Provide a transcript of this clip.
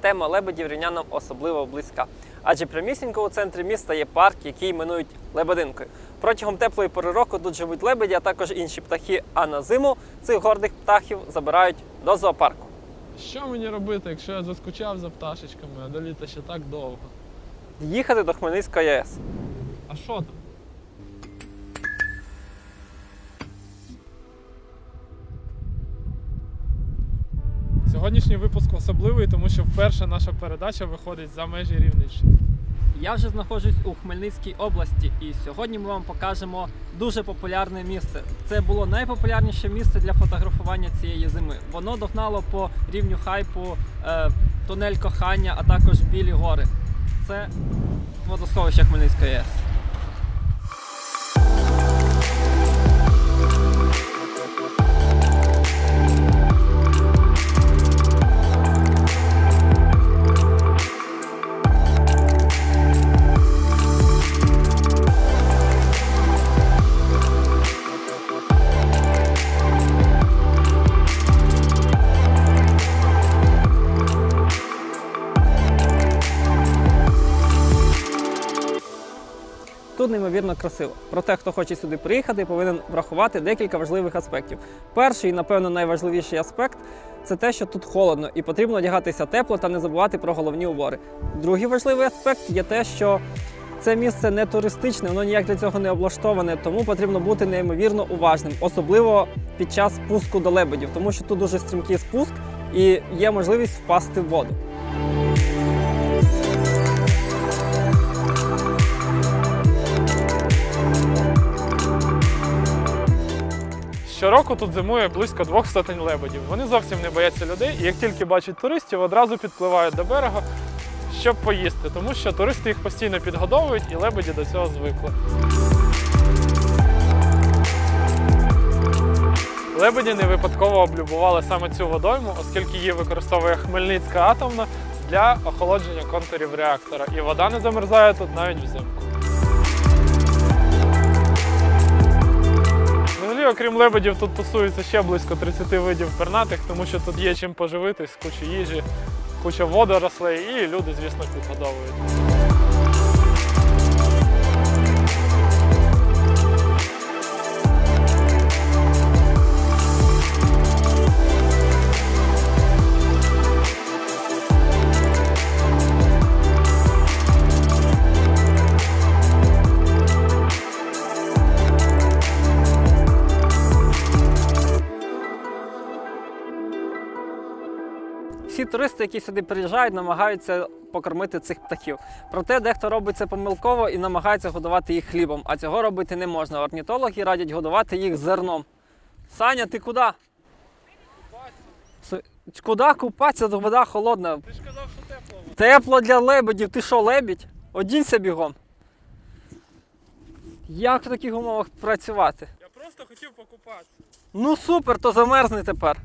тема лебедів рівнянам особливо близька. Адже прямісінько у центрі міста є парк, який іменують Лебединкою. Протягом теплої пори року тут живуть лебеді, а також інші птахи. А на зиму цих гордих птахів забирають до зоопарку. Що мені робити, якщо я заскучав за пташечками, а до літа ще так довго? Їхати до Хмельницької АЕС. А що там? Сьогоднішній випуск особливий, тому що вперше наша передача виходить за межі Рівненщини. Я вже знаходжусь у Хмельницькій області, і сьогодні ми вам покажемо дуже популярне місце. Це було найпопулярніше місце для фотографування цієї зими. Воно догнало по рівню хайпу е, тунель кохання, а також білі гори. Це водосховище Хмельницької АЕС. Тут неймовірно красиво. Проте, хто хоче сюди приїхати, повинен врахувати декілька важливих аспектів. Перший, напевно, найважливіший аспект це те, що тут холодно і потрібно одягатися тепло та не забувати про головні убори. Другий важливий аспект є те, що це місце не туристичне, воно ніяк для цього не облаштоване, тому потрібно бути неймовірно уважним, особливо під час спуску до лебедів, тому що тут дуже стрімкий спуск і є можливість впасти в воду. Щороку тут зимує близько двох сотень лебедів. Вони зовсім не бояться людей, і як тільки бачать туристів, одразу підпливають до берега, щоб поїсти, тому що туристи їх постійно підгодовують і лебеді до цього звикли. Лебеді не випадково облюбували саме цю водойму, оскільки її використовує Хмельницька атомна для охолодження контурів реактора. І вода не замерзає тут навіть взимку. Окрім лебедів, тут тусується ще близько 30 видів пернатих, тому що тут є чим поживитись, куча їжі, куча водорослей і люди, звісно, підгодовують. Всі туристи, які сюди приїжджають, намагаються покормити цих птахів. Проте дехто робить це помилково і намагається годувати їх хлібом, а цього робити не можна. Орнітологи радять годувати їх зерном. Саня, ти куди? С- Куди купатися? Вода холодна. Ти ж казав, що тепло. Тепло для лебедів. Ти що, лебідь? Одінься бігом. Як в таких умовах працювати? Я просто хотів покупатися. Ну супер, то замерзни тепер.